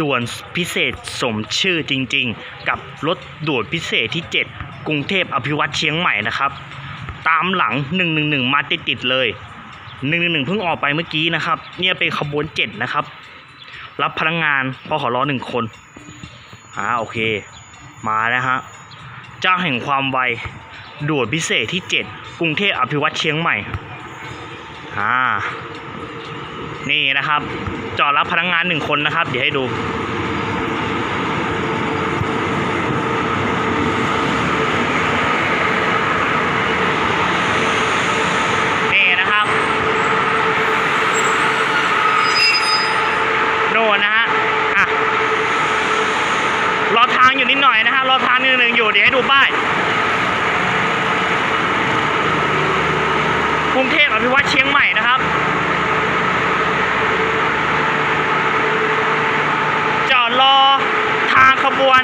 ด่วนพิเศษสมชื่อจริงๆ กับรถด่วนพิเศษที่ 7 กรุงเทพอภิวัตเชียงใหม่นะครับ ตามหลัง 111 มาติดๆเลย 111 เพิ่งออกไปเมื่อกี้นะครับ เนี่ยเป็นขบวน 7 นะครับ รับพนักงงานพอขอรอหนึ่งคนอ่าโอเค มาแล้วฮะเจ้าแห่งความไวด่วนพิเศษที่ 7 กรุงเทพอภิวัตเชียงใหม่อ่า นี่นะครับ จอดรับพนักงงานหนึ่งคนนะครับ เดี๋ยวให้ดู นี่นะครับโน่นนะฮะอะรอทางอยู่นิดหน่อยนะฮะรอทางนิดหนึ่งอยู่ เดี๋ยวให้ดูป้ายกรุงเทพอภิวัตเชียงใหม่นะครับ จอดรอทางขบ วน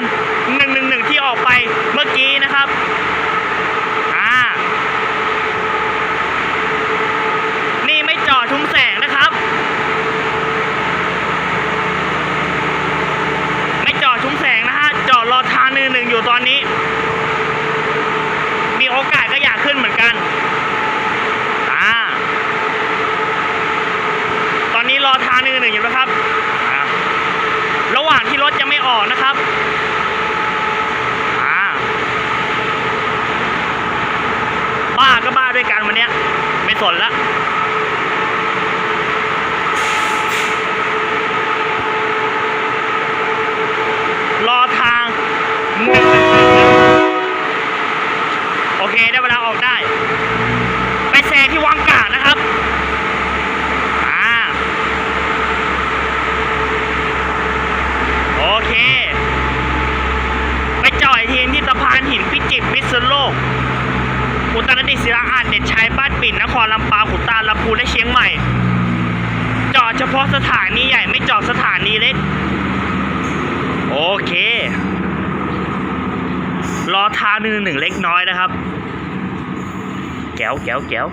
111 ที่ออกไปเมื่อกี้นะครับอ่านี่ไม่จอดชุมแสงนะครับ ไม่จอดชุมแสงนะฮะจอดรอทางหนึ่งหนึ่งอยู่ตอนนี้ มีโอกาสก็อยากขึ้นเหมือนกันอ่าตอนนี้รอทางหนึ่งหนึ่งอยู่นะครับระหว่างที่รถยังไม่ออกนะครับ อ่า บ้าก็บ้าด้วยกันวันเนี้ย ไม่ สนละรอทางหนึ่งโอเค ได้เวลาออกได้ ไปแซงที่วังกาดนะครับอ่าโอเค ไปจ่อดทีนที่สะพานหินพิจิตรพิษณุโลก อุตรดิตถ์ศิลาอานเด็ดชายบ้านปิ่นนครลำปางขุนตาลลำพูนและเชียงใหม่ จอดเฉพาะสถานีใหญ่ไม่จอดสถานีเล็ก โอเค รอทางหนึ่งหนึ่งเล็กน้อยนะครับ แก้วแก้วแก้ว